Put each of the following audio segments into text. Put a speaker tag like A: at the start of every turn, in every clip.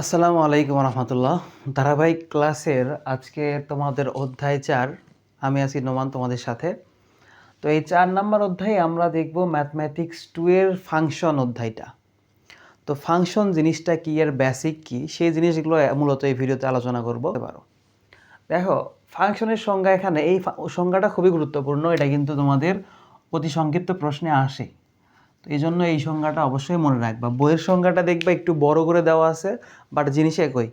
A: আসসালামু আলাইকুম রহমতুল্লাহ ধারাবাহিক ক্লাসের আজকে তোমাদের অধ্যায় চার। আমি আছি নোমান তোমাদের সাথে। তো এই চার নাম্বার অধ্যায়ে আমরা দেখব ম্যাথমেটিক্স টু এর ফাংশন অধ্যায়টা। তো ফাংশন জিনিসটা কী, এর বেসিক কী, সেই জিনিসগুলো মূলত এই ভিডিওতে আলোচনা করব। পারো দেখো ফাংশনের সংজ্ঞা এখানে, এই সংজ্ঞাটা খুবই গুরুত্বপূর্ণ, এটা কিন্তু তোমাদের অতি সংক্ষিপ্ত প্রশ্নে আসে। এই জন্য এই সংজ্ঞাটা অবশ্যই মনে রাখবা। বইয়ের সংজ্ঞাটা দেখবা, একটু বড় করে দেওয়া আছে বাট জিনিস একই।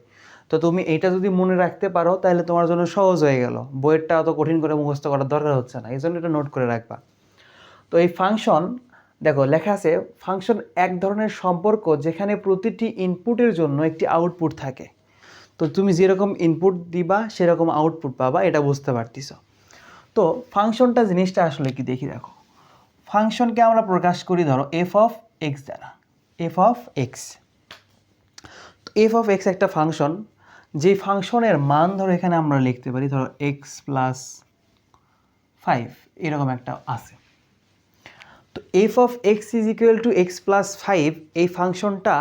A: তো তুমি এটা যদি মনে রাখতে পারো, তাহলে তোমার জন্য সহজ হয়ে গেল। বইয়েরটা অত কঠিন করে মুখস্থ করার দরকার হচ্ছে না এই জন্য এটা নোট করে রাখবা। তো এই ফাংশন দেখো, লেখা আছে ফাংশন এক ধরনের সম্পর্ক যেখানে প্রতিটি ইনপুটের জন্য একটি আউটপুট থাকে। তো তুমি যেরকম ইনপুট দিবা, সেরকম আউটপুট পাবা, এটা বুঝতে পারতিস তো ফাংশনটা জিনিসটা আসলে কি, দেখি দেখো। ফাংশনকে আমরা প্রকাশ করি ধরো এফ অফ এক্স দ্বারা F of X F of X একটা ফাংশন যে ফাংশনের মান ধরো এখানে আমরা লিখতে পারি, ধরো এক্স প্লাস ফাইভ এরকম একটা আছে। তো F of X is equal to X plus five এই ফাংশনটা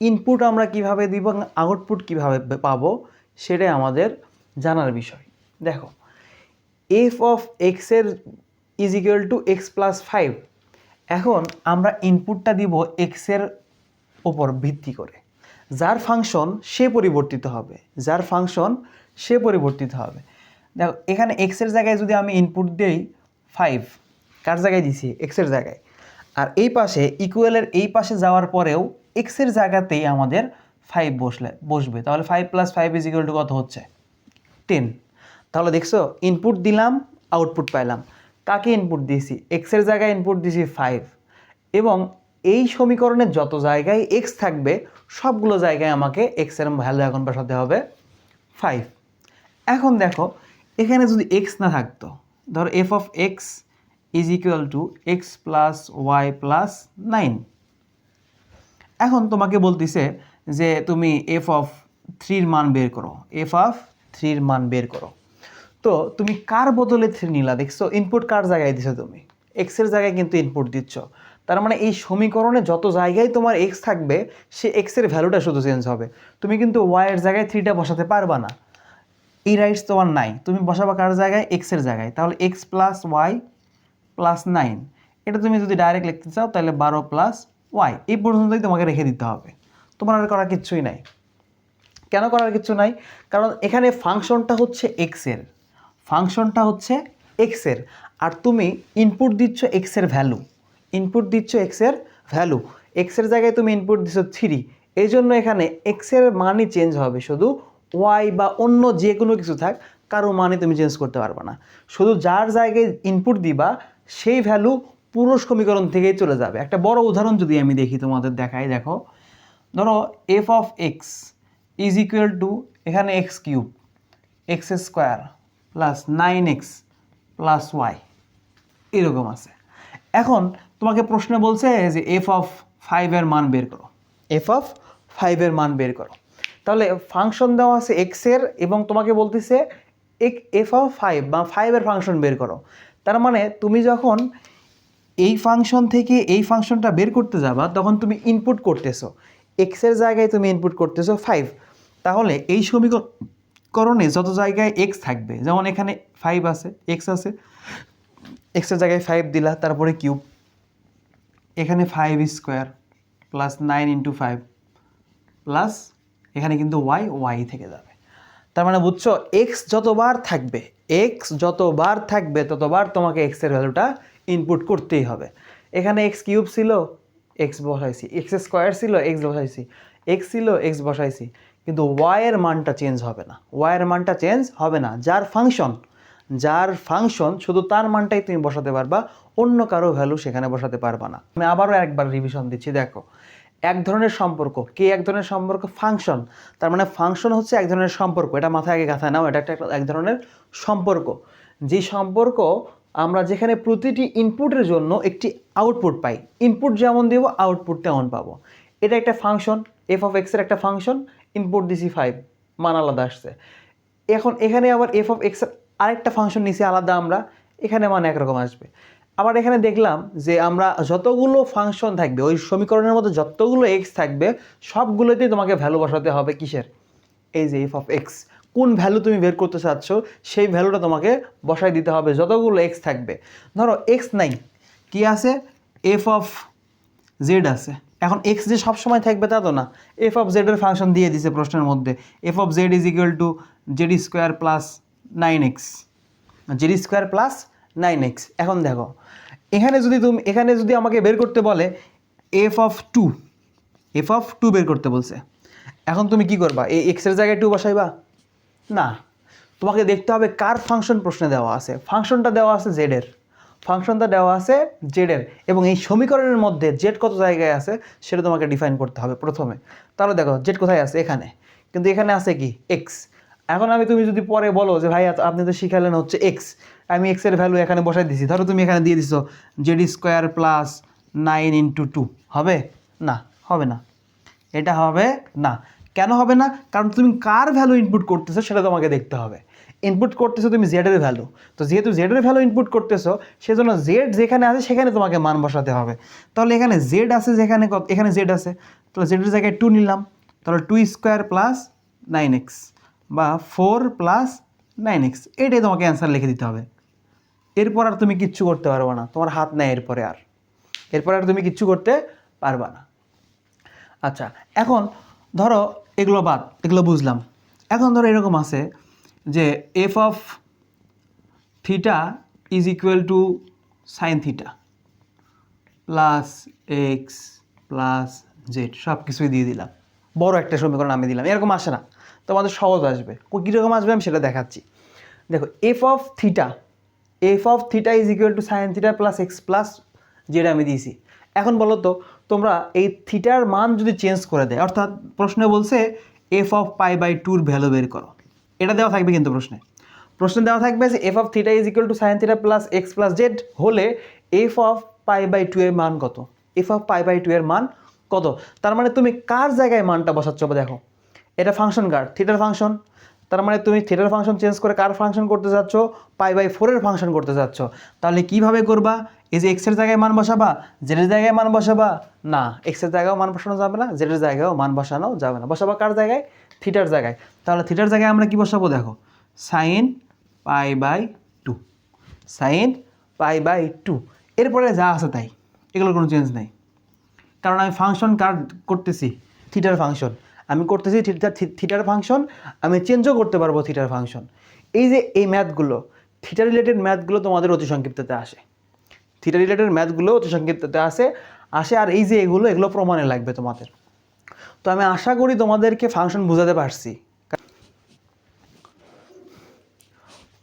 A: ইনপুট আমরা কীভাবে দিব আউটপুট কীভাবে পাবো, সেটাই আমাদের জানার বিষয়। দেখো এফ অফ এক্সের is equal to X plus five এখন আমরা ইনপুটটা দিব এক্সের ওপর ভিত্তি করে। যার ফাংশন সে পরিবর্তিত হবে। যার ফাংশন সে পরিবর্তিত হবে। দেখো, এখানে এক্সের জায়গায় যদি আমি ইনপুট দেই ফাইভ কার জায়গায় দিছি? এক্সের জায়গায়। আর এই পাশে ইকুয়ালের এই পাশে যাওয়ার পরেও এক্সের জায়গাতেই আমাদের ফাইভ বসলে, বসবে। তাহলে five plus five is equal to কত হচ্ছে? টেন তাহলে দেখছ ইনপুট দিলাম আউটপুট পাইলাম। কাকে ইনপুট দিয়েছি? এক্সের জায়গায় ইনপুট দিয়েছি ফাইভ এবং এই সমীকরণের যত জায়গায় এক্স থাকবে, সবগুলো জায়গায় আমাকে এক্সের ভ্যালু এখন বসাতে হবে ফাইভ এখন দেখো, এখানে যদি এক্স না থাকতো, ধরো F of X is equal to X plus Y plus nine এখন তোমাকে বলতেছে যে তুমি এফ অফ থ্রির মান বের করো। এফ অফ থ্রির মান বের করো। তো তুমি কার বদলে থ্রি নিলা? দেখছ ইনপুট কার জায়গায় দিছো তুমি? এক্সের জায়গায় কিন্তু ইনপুট দিচ্ছ। তার মানে এই সমীকরণে যত জায়গায় তোমার এক্স থাকবে, সে এক্সের ভ্যালুটা শুধু চেঞ্জ হবে। তুমি কিন্তু ওয়াইয়ের জায়গায় থ্রিটা বসাতে পারবা না। এই রাইটস তোমার নাই। তুমি বসাবা কার জায়গায়? এক্সের জায়গায়। তাহলে X plus Y plus nine এটা তুমি যদি ডাইরেক্ট লিখতে চাও, তাহলে বারো প্লাস ওয়াই এই পর্যন্তই তোমাকে রেখে দিতে হবে। তোমার আর করার কিচ্ছুই নাই। কেন করার কিছু নাই? কারণ এখানে ফাংশনটা হচ্ছে এক্সের ফাংশনটা হচ্ছে এক্সের আর তুমি ইনপুট দিচ্ছ এক্সের ভ্যালু ইনপুট দিচ্ছ এক্সের ভ্যালু এক্সের জায়গায় তুমি ইনপুট দিচ্ছ থ্রি এই জন্য এখানে এক্সের মানই চেঞ্জ হবে। শুধু ওয়াই বা অন্য যে কোনো কিছু থাক, কারও মানে তুমি চেঞ্জ করতে পারবে না। শুধু যার জায়গায় ইনপুট দিবা, সেই ভ্যালু পুরো সমীকরণ থেকেই চলে যাবে। একটা বড় উদাহরণ যদি আমি দেখি তোমাদের দেখাই, দেখো। ধরো F of X is equal to এখানে X cube X square plus nine X plus Y এরকম আছে। এখন তোমাকে প্রশ্ন বলছে যে এফ অফ ফাইভের মান বের করো। এফ অফ ফাইভের মান বের করো। তাহলে ফাংশন দেওয়া আছে এক্সের এবং তোমাকে বলতেছে এফ অফ ফাইভ বা ফাইভের ফাংশন বের করো। তার মানে তুমি যখন এই ফাংশন থেকে এই ফাংশনটা বের করতে যাবা, তখন তুমি ইনপুট করতেছো। এক্সের জায়গায় তুমি ইনপুট করতেছো ফাইভ তাহলে এই সমীকরণে যত জায়গায় এক্স থাকবে, যেমন এখানে ফাইভ আছে এক্স আছে এক্সের জায়গায় ফাইভ দিলা, তারপরে কিউব এখানে five square plus nine into five plus এখানে কিন্তু ওয়াই ওয়াই থেকে যাবে। তার মানে বুঝছ এক্স যতবার থাকবে এক্স যতবার থাকবে, ততবার তোমাকে এক্সের ভ্যালুটা ইনপুট করতেই হবে। এখানে এক্স কিউব ছিল এক্স বসাইছি এক্স স্কোয়ার ছিল এক্স বসাইছি এক্স ছিল এক্স বসাইছি কিন্তু ওয়াইয়ের মানটা চেঞ্জ হবে না। ওয়াইয়ের মানটা চেঞ্জ হবে না। যার ফাংশন যার ফাংশন শুধু তার মানটাই তুমি বসাতে পারবা, অন্য কারও ভ্যালু সেখানে বসাতে পারবা না। আমি আবারও একবার রিভিশন দিচ্ছি, দেখো। এক ধরনের সম্পর্ক। কে এক ধরনের সম্পর্ক? ফাংশন তার মানে ফাংশন হচ্ছে এক ধরনের সম্পর্ক। এটা মাথায় আগে গাথায় নাও, এটা একটা এক ধরনের সম্পর্ক। যে সম্পর্ক আমরা যেখানে প্রতিটি ইনপুটের জন্য একটি আউটপুট পাই। ইনপুট যেমন দেব আউটপুট তেমন পাবো। এটা একটা ফাংশন এফ অফ এক্সের একটা ফাংশন ইনপুট দিছি ফাইভ মান আলাদা আসছে। এখন এখানে আবার এফ অফ এক্সের আরেকটা ফাংশন নিছি আলাদা আমরা, এখানে মান একরকম আসবে। আবার এখানে দেখলাম যে আমরা যতগুলো ফাংশন থাকবে, ওই সমীকরণের মধ্যে যতগুলো এক্স থাকবে, সবগুলোতেই তোমাকে ভ্যালু বসাতে হবে কিসের? এই যে এফ অফ এক্স কোন ভ্যালু তুমি বের করতে চাচ্ছ, সেই ভ্যালুটা তোমাকে বসাই দিতে হবে যতগুলো এক্স থাকবে। ধরো এক্স নাই, কি আছে? এফ অফ জেড আছে। এখন এক্স যে সব সময় থাকবে তা তো না। এফ অফ জেডের ফাংশন দিয়ে দিছে প্রশ্নের মধ্যে। F of Z is equal to Z square plus nine X Z square plus nine X এখন দেখো, এখানে যদি তুমি, এখানে যদি আমাকে বের করতে বলে F of two F of two বের করতে বলছে। এখন তুমি কি করবা? এই এক্সের জায়গায় টু বসাইবা? না। তোমাকে দেখতে হবে কার ফাংশন প্রশ্নে দেওয়া আছে। ফাংশনটা দেওয়া আছে জেডের ফাংশনটা দেওয়া আছে জেডের এবং এই সমীকরণের মধ্যে জেড কত জায়গায় আছে সেটা তোমাকে ডিফাইন করতে হবে প্রথমে। তাহলে দেখো, জেড কোথায় আছে? এখানে। কিন্তু এখানে আছে কি? এক্স এখন আমি তুমি যদি পরে বলো যে ভাই আপনি তো শিখালেন হচ্ছে এক্স আমি এক্সের ভ্যালু এখানে বসাই দিছি। ধরো তুমি এখানে দিয়ে দিছো, Z square plus nine into two. হবে? না হবে না। এটা হবে না। কেন হবে না? কারণ তুমি কার ভ্যালু ইনপুট করতেছো সেটা তোমাকে দেখতে হবে। ইনপুট করতেছো তুমি জেডের ভ্যালু তো যেহেতু জেডের ভ্যালু ইনপুট করতেছো, সেজন্য জেড যেখানে আছে, সেখানে তোমাকে মান বসাতে হবে। তাহলে এখানে জেড আছে যেখানে এখানে জেড আছে। তাহলে জেডের জায়গায় টু নিলাম। তাহলে two square plus nine X বা ফোর প্লাস নাইন এক্স এটাই তোমাকে অ্যান্সার লিখে দিতে হবে। এরপর আর তুমি কিচ্ছু করতে পারবে না। তোমার হাত নেয় এরপরে আর। এরপর আর তুমি কিচ্ছু করতে পারবা না। আচ্ছা এখন ধরো এগুলো বাদ, এগুলো বুঝলাম। এখন ধরো এরকম আছে যে F of theta is equal to sine theta plus X plus Z সব কিছুই দিয়ে দিলাম। বড় একটা সমীকরণ আমি দিলাম। এরকম আসে না। তোমাদের সহজ আসবে। কীরকম আসবে আমি সেটা দেখাচ্ছি। দেখো F of theta F of theta is equal to sine theta plus X plus Z আমি দিয়েছি। এখন বলো তো, তোমরা এই থিটার মান যদি চেঞ্জ করে দেয়, অর্থাৎ প্রশ্নে বলছে এফ অফ পাই বাই টুর ভ্যালু বের করো। এটা দেওয়া থাকবে কিন্তু প্রশ্নে। প্রশ্নে দেওয়া থাকবে যে F of theta is equal to sine theta plus X plus Z হলে F of pi by two এর মান কত? F of pi by two এর মান কত? তার মানে তুমি কার জায়গায় মানটা বসাচ্ছ দেখো? এটা ফাংশন কার? থিটার ফাংশন তার মানে তুমি থিটার ফাংশন চেঞ্জ করে কার ফাংশন করতে যাচ্ছ? পাই বাই ফোরের ফাংশন করতে যাচ্ছ। তাহলে কীভাবে করবা? এই যে এক্সের জায়গায় মান বসাবা জেডের জায়গায় মান বসাবা? না এক্সের জায়গায়ও মান বসানো যাবে না জেডের জায়গায়ও মান বসানো যাবে না। বসাবা কার জায়গায়? থিটার জায়গায়। তাহলে থিটার জায়গায় আমরা কি বসাবো? দেখো sine pi by two sine pi by two এরপরে যা আছে তাই, এগুলোর কোনো চেঞ্জ নাই। কারণ আমি ফাংশন কার করতেছি? থিটার ফাংশন আমি করতেছি থিটার থিটার ফাংশন আমি চেঞ্জও করতে পারব থিটার ফাংশন এই যে এই ম্যাথগুলো থিটা রিলেটেড ম্যাথগুলো তোমাদের অতি সংক্ষিপ্ততে আসে। থিটা রিলেটেড ম্যাথগুলো অতি সংক্ষিপ্ততে আসে আসে আর এই যে এগুলো এগুলো প্রমাণে লাগবে তোমাদের। তো আমি আশা করি তোমাদেরকে ফাংশন বোঝাতে পারছি।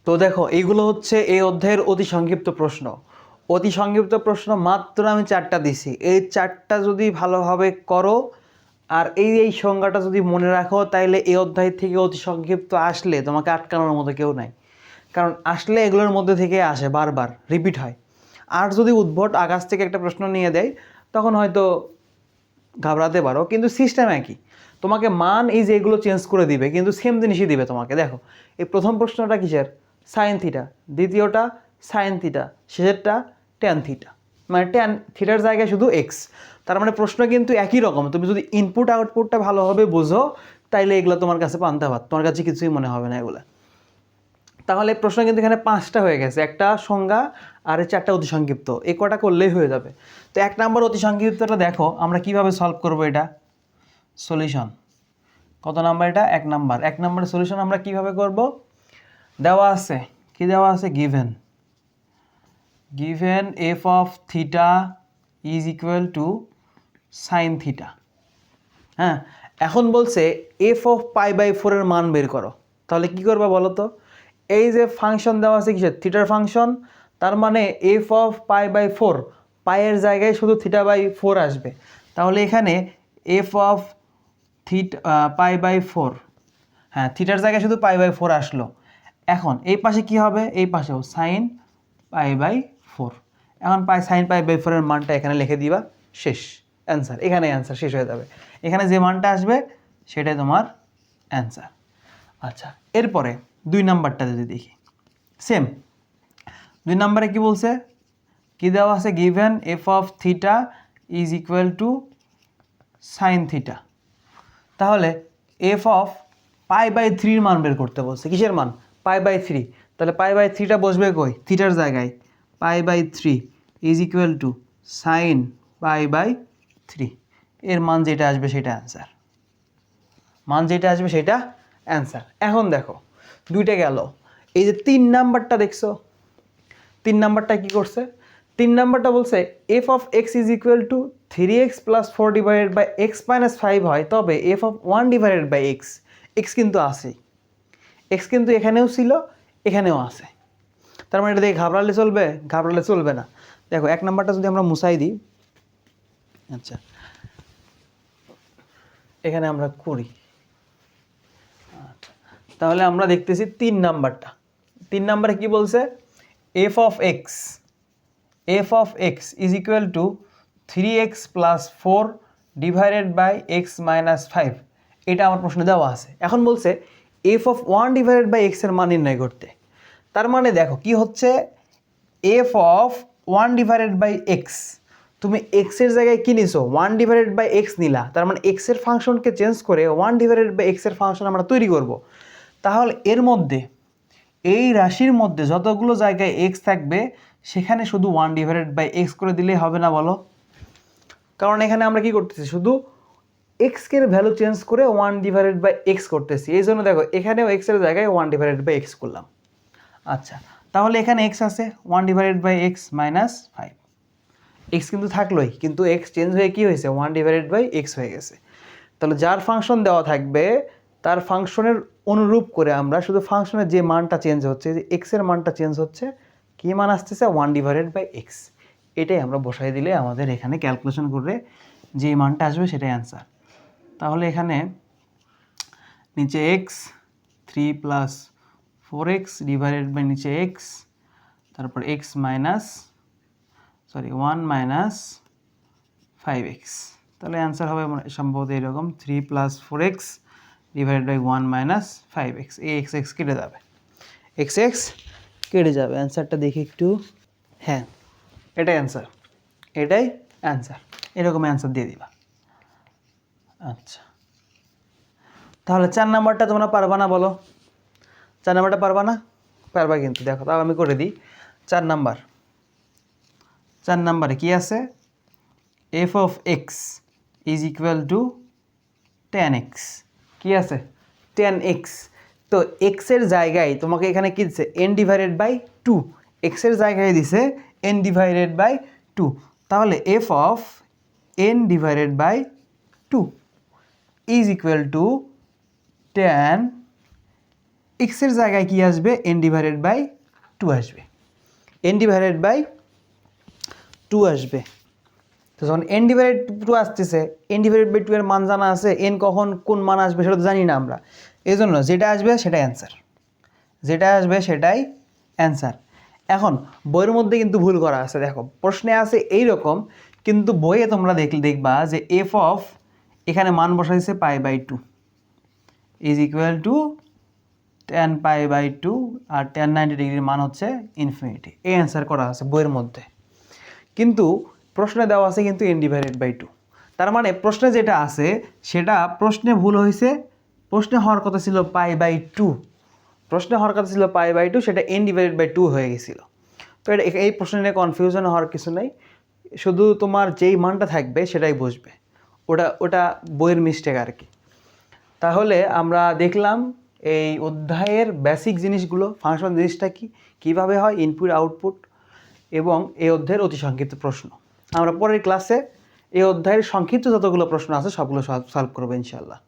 A: তো দেখো, এইগুলো হচ্ছে এই অধ্যায়ের অতি সংক্ষিপ্ত প্রশ্ন। অতি সংক্ষিপ্ত প্রশ্ন মাত্র আমি চারটা দিছি। এই চারটা যদি ভালোভাবে করো, আর এই এই সংজ্ঞাটা যদি মনে রাখো, তাইলে এই অধ্যায় থেকে অতি সংক্ষিপ্ত আসলে তোমাকে আটকানোর মতো কেউ নাই। কারণ আসলে এগুলোর মধ্যে থেকে আসে বারবার রিপিট হয়। আর যদি উদ্ভট আকাশ থেকে একটা প্রশ্ন নিয়ে দেয়, তখন হয়তো ঘাবড়াতে পারো, কিন্তু সিস্টেম একই। তোমাকে মান এই যে এগুলো চেঞ্জ করে দিবে, কিন্তু সেম জিনিসই দিবে তোমাকে। দেখো, এই প্রথম প্রশ্নটা কিসের? সাইন থিটা দ্বিতীয়টা সাইন থিটা শেষেরটা ট্যান থিটা মানে ট্যান থিটার জায়গায় শুধু এক্স তার মানে প্রশ্ন কিন্তু একই রকম। তুমি যদি ইনপুট আউটপুটটা ভালোভাবে বোঝো, তাইলে এগুলো তোমার কাছে পান্তা ভাত। তোমার কাছে কিছুই মনে হবে না এগুলো। তাহলে প্রশ্ন কিন্তু এখানে পাঁচটা হয়ে গেছে। একটা সংজ্ঞা আর চারটা অতি সংক্ষিপ্ত কটা করলেই হয়ে যাবে। তো এক নম্বর অতি সংক্ষিপ্তটা দেখো, আমরা কীভাবে সলভ করব এটা? সলিউশন কত নাম্বার এটা? এক নাম্বার। এক নাম্বারের সলিউশন আমরা কীভাবে করব? দেওয়া আছে। কি দেওয়া আছে? Given given F of theta is equal to sine theta হ্যাঁ? এখন বলছে এফ অফ পাই বাই ফোরের মান বের করো। তাহলে কি করবা বলো তো? এই যে ফাংশন দেওয়া আছে কিসের? থিটার ফাংশন তার মানে F of pi by four পায়ের জায়গায় শুধু থিটা বাই ফোর আসবে। তাহলে এখানে F of theta pi by four হ্যাঁ থিটার জায়গায় শুধু পাই বাই ফোর আসলো। এখন, এই পাশে কি হবে? এই পাশেও সাইন পাই বাই ফোর এখন পাই সাইন পাই বাই ফোরের মানটা এখানে লিখে দিবা। শেষ। অ্যান্সার এখানে অ্যান্সার শেষ হয়ে যাবে। এখানে যে মানটা আসবে, সেটাই তোমার অ্যান্সার আচ্ছা এরপরে দুই নাম্বারটা যদি দেখি। সেম দুই নাম্বারে কি বলছে? কি দেওয়া আছে? Given F of theta is equal to sine theta তাহলে এফ অফ পাই বাই থ্রির মান বের করতে বলছে। কিসের মান? পাই বাই থ্রি তাহলে পাই বাই থ্রিটা বসবে কই? থিটার জায়গায়। Pi by three is equal to sine pi by three এর মান যেটা আসবে সেটা অ্যান্সার মান যেটা আসবে সেটা অ্যান্সার এখন দেখো দুইটা গেল। এই যে তিন নাম্বারটা দেখছ? তিন নাম্বারটা কি করছে? তিন নাম্বারটা বলছে f of x is equal to three x plus four divided by x minus five হয়, তবে f of one divided by x x কিন্তু আছেই এক্স কিন্তু এখানেও ছিল, এখানেও আছে। তার মানে এটা দেখে ঘাবড়ালে চলবে? ঘাবড়ালে চলবে না। দেখো, এক নাম্বারটা যদি আমরা মুছাই দিই আচ্ছা এখানে আমরা করি। তাহলে আমরা দেখতেছি তিন নাম্বারটা। তিন নাম্বারে কি বলছে? F of x f of x is equal to three x plus four divided by x minus five এটা আমার প্রশ্নে দেওয়া আছে। এখন বলছে f of one divided by এক্সের মান নির্ণয় করতে। তার মানে দেখো, কি হচ্ছে? F of one divided by x তুমি এক্সের জায়গায় কি নিছো? ওয়ান ডিভাইডেড বাই এক্স নিলা। তার মানে এক্সের ফাংশনকে চেঞ্জ করে ওয়ান ডিভাইডেড বাই এক্সের ফাংশন আমরা তৈরি করব। তাহলে এর মধ্যে, এই রাশির মধ্যে যতগুলো জায়গায় এক্স থাকবে, সেখানে শুধু ওয়ান ডিভাইডেড বাই এক্স করে দিলেই হবে না বলো? কারণ এখানে আমরা কি করতেছি? শুধু এক্সকে ভ্যালু চেঞ্জ করে ওয়ান ডিভাইডেড বাই এক্স করতেছি। এই জন্য দেখো, এখানেও এক্সের জায়গায় ওয়ান ডিভাইডেড বাই এক্স করলাম। আচ্ছা তাহলে এখানে এক্স আছে one divided by x minus five x কিন্তু থাকলোই, কিন্তু এক্স চেঞ্জ হয়ে কি হয়েছে? ওয়ান ডিভাইডেড বাই এক্স হয়ে গেছে। তাহলে যার ফাংশন দেওয়া থাকবে, তার ফাংশনের অনুরূপ করে আমরা শুধু ফাংশনের যে মানটা চেঞ্জ হচ্ছে যে এক্সের মানটা চেঞ্জ হচ্ছে, কী মান আসতেছে? ওয়ান ডিভাইডেড বাই এক্স এটাই আমরা বসাই দিলে আমাদের এখানে ক্যালকুলেশন করে যে মানটা আসবে সেটাই অ্যান্সার তাহলে এখানে নিচে x three plus four x divided by নিচে এক্স তারপর x minus sorry one minus five x তাহলে অ্যান্সার হবে সম্ভবত এরকম three plus four x divided by one minus five x এই এক্স এক্স কেটে যাবে। এক্স এক্স কেটে যাবে। অ্যান্সারটা দেখি একটু। হ্যাঁ এটাই অ্যান্সার এটাই অ্যান্সার এরকম অ্যান্সার দিয়ে দিবা। আচ্ছা। তাহলে চার নাম্বারটা তোমরা পারবা না বলো। চার নাম্বারটা পারবা না? পারবা কিন্তু। দেখো তাও আমি করে দিই। চার নাম্বার। চার নাম্বারে কি আছে? F of x is equal to ten x কী আছে? টেন এক্স তো এক্সের জায়গায় তোমাকে এখানে কী দিচ্ছে এন ডিভাইডেড বাই টু এক্সের জায়গায় দিছে এন ডিভাইডেড বাই টু তাহলে f of n divided by two is equal to ten এক্সের জায়গায় কি আসবে? এন ডিভাইডেড বাই টু আসবে। এন ডিভাইডেড বাই টু আসবে। তো যখন এন ডিভাইডেড টু আসতেছে এন ডিভাইডেড বাই টু এর মান জানা আছে এন কখন কোন মান আসবে সেটা তো জানি না আমরা। এই জন্য যেটা আসবে সেটাই অ্যান্সার যেটা আসবে সেটাই অ্যান্সার এখন, বইয়ের মধ্যে কিন্তু ভুল করা আছে, দেখো। প্রশ্নে আছে এই রকম কিন্তু বইয়ে তোমরা দেখলে দেখবা যে এফ অফ এখানে মান বসাইছে pi by two is equal to ten pi by two R ten ninety ডিগ্রির মান হচ্ছে ইনফিনিটি এই অ্যান্সার করা আছে বইয়ের মধ্যে। কিন্তু প্রশ্নে দেওয়া আছে কিন্তু এন ডিভাইডেড বাই টু তার মানে প্রশ্নে যেটা আছে, সেটা প্রশ্নে ভুল হয়েছে। প্রশ্নে হওয়ার কথা ছিল পাই বাই টু প্রশ্নে হওয়ার কথা ছিল পাই বাই টু সেটা এন ডিভাইডেড বাই টু হয়ে গেছিল। তো এটা এই প্রশ্ন নিয়ে কনফিউশন হওয়ার কিছু নেই। শুধু তোমার যেই মানটা থাকবে, সেটাই বুঝবে। ওটা ওটা বইয়ের মিস্টেক আর কি। তাহলে আমরা দেখলাম এই অধ্যায়ের বেসিক জিনিসগুলো ফাংশন জিনিসটা কি? কীভাবে হয়? ইনপুট আউটপুট এবং এই অধ্যায়ের অতি সংক্ষিপ্ত প্রশ্ন। আমরা পরের ক্লাসে এই অধ্যায়ের সংক্ষিপ্ত যতগুলো প্রশ্ন আছে সবগুলো সলভ করব ইনশাল্লাহ